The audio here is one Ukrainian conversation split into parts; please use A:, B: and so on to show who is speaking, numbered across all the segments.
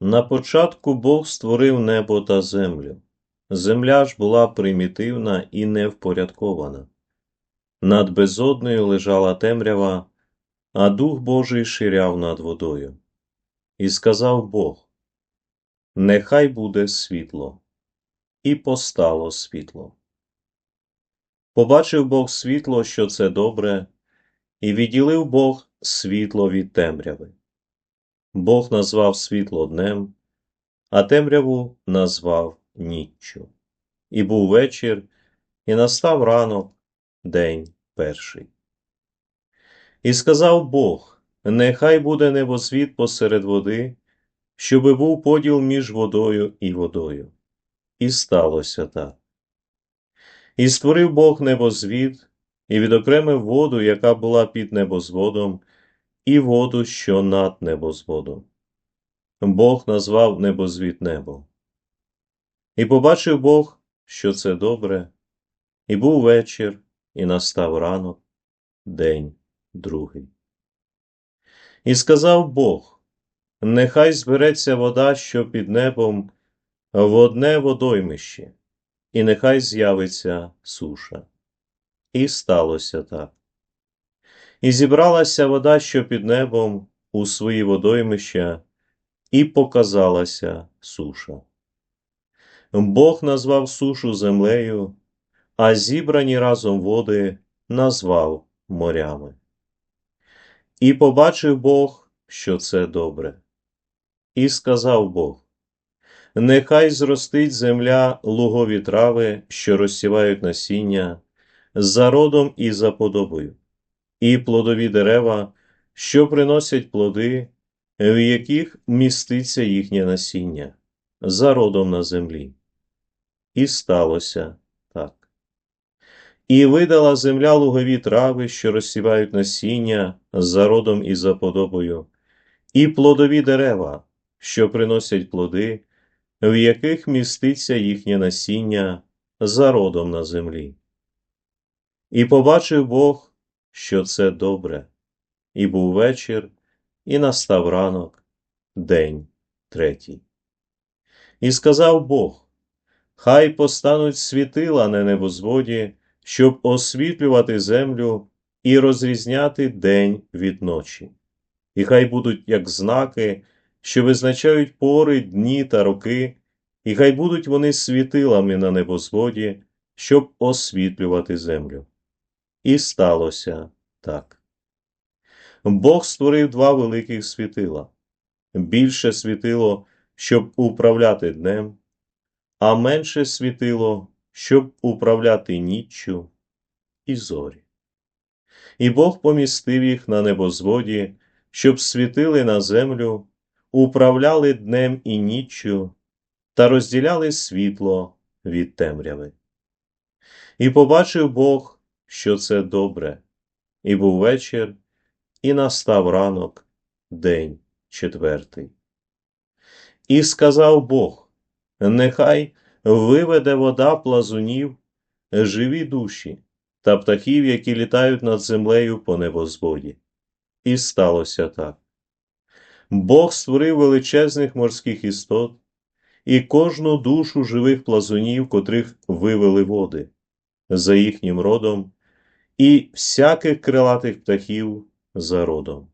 A: На початку Бог створив небо та землю. Земля ж була примітивна і невпорядкована. Над безоднею лежала темрява, а Дух Божий ширяв над водою. І сказав Бог: Нехай буде світло, і постало світло. Побачив Бог світло, що це добре, і відділив Бог світло від темряви. Бог назвав світло днем, а темряву назвав ніччю. І був вечір, і настав ранок, день перший. І сказав Бог: Нехай буде небосвіт посеред води, щоби був поділ між водою і водою. І сталося так. І створив Бог небозвід, і відокремив воду, яка була під небозводом, і воду, що над небозводом. Бог назвав небозвід небом. І побачив Бог, що це добре, і був вечір, і настав ранок, день другий. І сказав Бог: Нехай збереться вода, що під небом, в одне водоймище, і нехай з'явиться суша. І сталося так. І зібралася вода, що під небом, у свої водоймища, і показалася суша. Бог назвав сушу землею, а зібрані разом води назвав морями. І побачив Бог, що це добре. І сказав Бог: Нехай зростить земля лугові трави, що розсівають насіння, за родом і за подобою, і плодові дерева, що приносять плоди, в яких міститься їхнє насіння, за родом на землі. І сталося так. І видала земля лугові трави, що розсівають насіння за родом і за подобою, і плодові дерева, що приносять плоди, в яких міститься їхнє насіння за родом на землі. І побачив Бог, що це добре, і був вечір, і настав ранок, день третій. І сказав Бог: Хай постануть світила на небозводі, щоб освітлювати землю і розрізняти день від ночі, і хай будуть як знаки, що визначають пори, дні та роки, і хай будуть вони світилами на небозводі, щоб освітлювати землю. І сталося так. Бог створив два великих світила, більше світило, щоб управляти днем, а менше світило, щоб управляти ніччю і зорі. І Бог помістив їх на небозводі, щоб світили на землю, управляли днем і ніччю та розділяли світло від темряви. І побачив Бог, що це добре, і був вечір, і настав ранок, день четвертий. І сказав Бог: Нехай виведе вода плазунів, живі душі та птахів, які літають над землею по небозводі. І сталося так. Бог створив величезних морських істот і кожну душу живих плазунів, котрих вивели води, за їхнім родом, і всяких крилатих птахів за родом.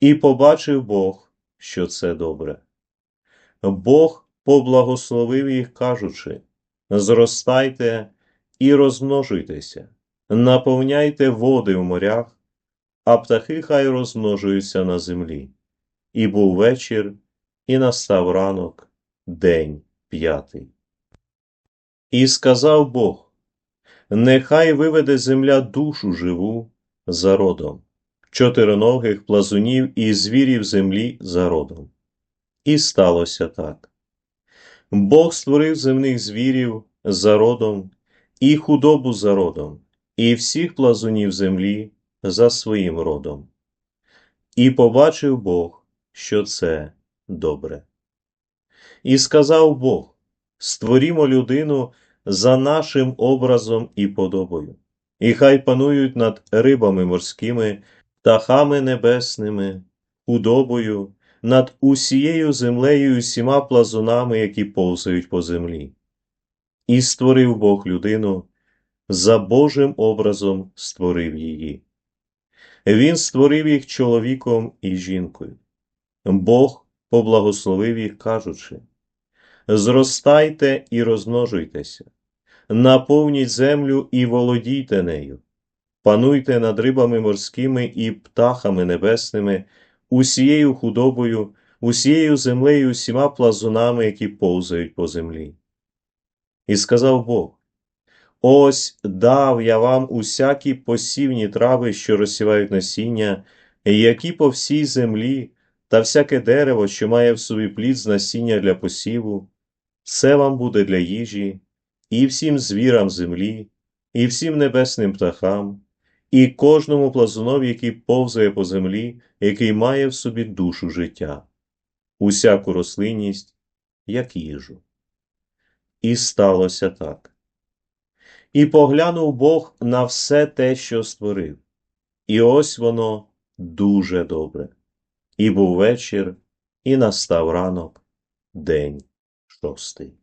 A: І побачив Бог, що це добре. Бог поблагословив їх, кажучи: Зростайте і розмножуйтеся, наповняйте води в морях, а птахи хай розмножуються на землі. І був вечір, і настав ранок, день п'ятий. І сказав Бог: Нехай виведе земля душу живу за родом, чотириногих плазунів і звірів землі за родом. І сталося так. Бог створив земних звірів за родом, і худобу за родом, і всіх плазунів землі за своїм родом. І побачив Бог, що це добре. І сказав Бог: Створімо людину за нашим образом і подобою, і хай панують над рибами морськими, птахами небесними, худобою, над усією землею і усіма плазунами, які повзають по землі. І створив Бог людину, за Божим образом створив її. Він створив їх чоловіком і жінкою. Бог поблагословив їх, кажучи: Зростайте і розмножуйтеся, наповніть землю і володійте нею, пануйте над рибами морськими і птахами небесними, усією худобою, усією землею, усіма плазунами, які повзають по землі. І сказав Бог: Ось дав я вам усякі посівні трави, що розсівають насіння, які по всій землі, та всяке дерево, що має в собі плід з насіння для посіву, це вам буде для їжі, і всім звірам землі, і всім небесним птахам, і кожному плазунові, який повзає по землі, який має в собі душу життя, усяку рослинність, як їжу. І сталося так. І поглянув Бог на все те, що створив, і ось воно дуже добре. І був вечір, і настав ранок, день шостий.